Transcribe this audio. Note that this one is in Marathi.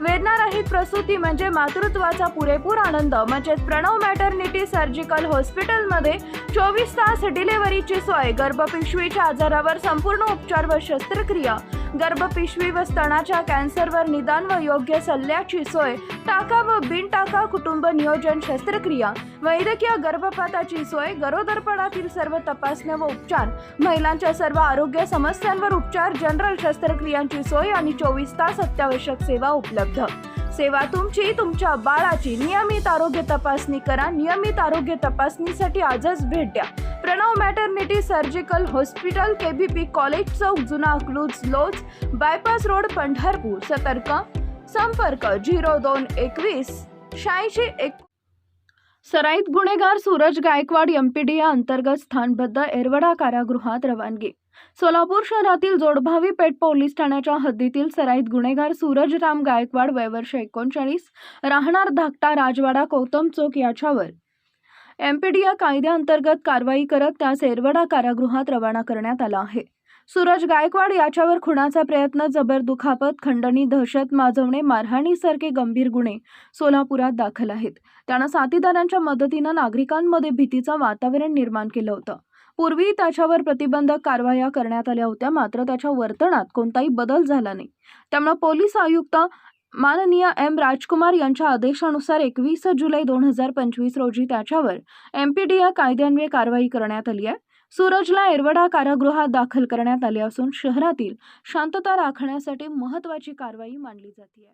वेदनारहित प्रसूती म्हणजे मातृत्वाचा पुरेपूर आनंद म्हणजेच प्रणव मॅटर्निटी सर्जिकल हॉस्पिटलमध्ये चोवीस तास डिलेव्हरीची सोय गर्भपिशवीच्या आजारावर संपूर्ण उपचार व शस्त्रक्रिया गर्भपिशवी व स्तनाच्या कॅन्सरवर निदान व योग्य सल्ल्याची सोय टाका व बिन टाका कुटुंब नियोजन शस्त्रक्रिया वैद्यकीय गर्भपाताची सोय गरोदरपणातील सर्व तपासण्या व उपचार महिलांच्या सर्व आरोग्य समस्यांवर उपचार जनरल शस्त्रक्रियांची सोय आणि चोवीस तास अत्यावश्यक सेवा उपलब्ध. सेवा तुमची तुमच्या बाळाची. नियमित आरोग्य तपासणी करा. नियमित आरोग्य तपासणीसाठी आजच भेट द्या. Pranav maternity surgical hospital K V P college चौक जुना क्लूज लोज बायपास रोड पंढरपूर. सतर्क. संपर्क झिरो दोन एकवीस शहाऐंशी एक सराईत गुन्हेगार Suraj Gaikwad M P DA अंतर्गत स्थानबद्ध एरवडा कारागृहात रवानगी. सोलापूर शहरातील जोडभावी पेठ पोलीस ठाण्याच्या हद्दीतील सराईत गुन्हेगार सूरज राम गायकवाड वयवर्ष एकोणचाळीस राहणार धाकटा राजवाडा गौतम चौक याच्यावर. एमपीडीया कायद्याअंतर्गत कारवाई करत त्यास एरवडा कारागृहात रवाना करण्यात आला आहे. सूरज गायकवाड याच्यावर खुणाचा प्रयत्न जबर दुखापत खंडणी दहशत माजवणे मारहाणीसारखे गंभीर गुन्हे सोलापुरात दाखल आहेत. त्यानं साथीदारांच्या मदतीनं नागरिकांमध्ये भीतीचं वातावरण निर्माण केलं होतं. पूर्वी त्याच्यावर प्रतिबंधक कारवाया करण्यात आल्या होत्या मात्र त्याच्या वर्तनात कोणताही बदल झाला नाही. त्यामुळे पोलीस आयुक्त माननीय एम. राजकुमार यांच्या आदेशानुसार एकवीस जुलै दोन हजार पंचवीस रोजी त्याच्यावर एमपीडी या कायद्यान्वये कारवाई करण्यात आली आहे. सूरजला एरवडा कारागृहात दाखल करण्यात आले असून शहरातील शांतता राखण्यासाठी महत्त्वाची कारवाई मानली जाते.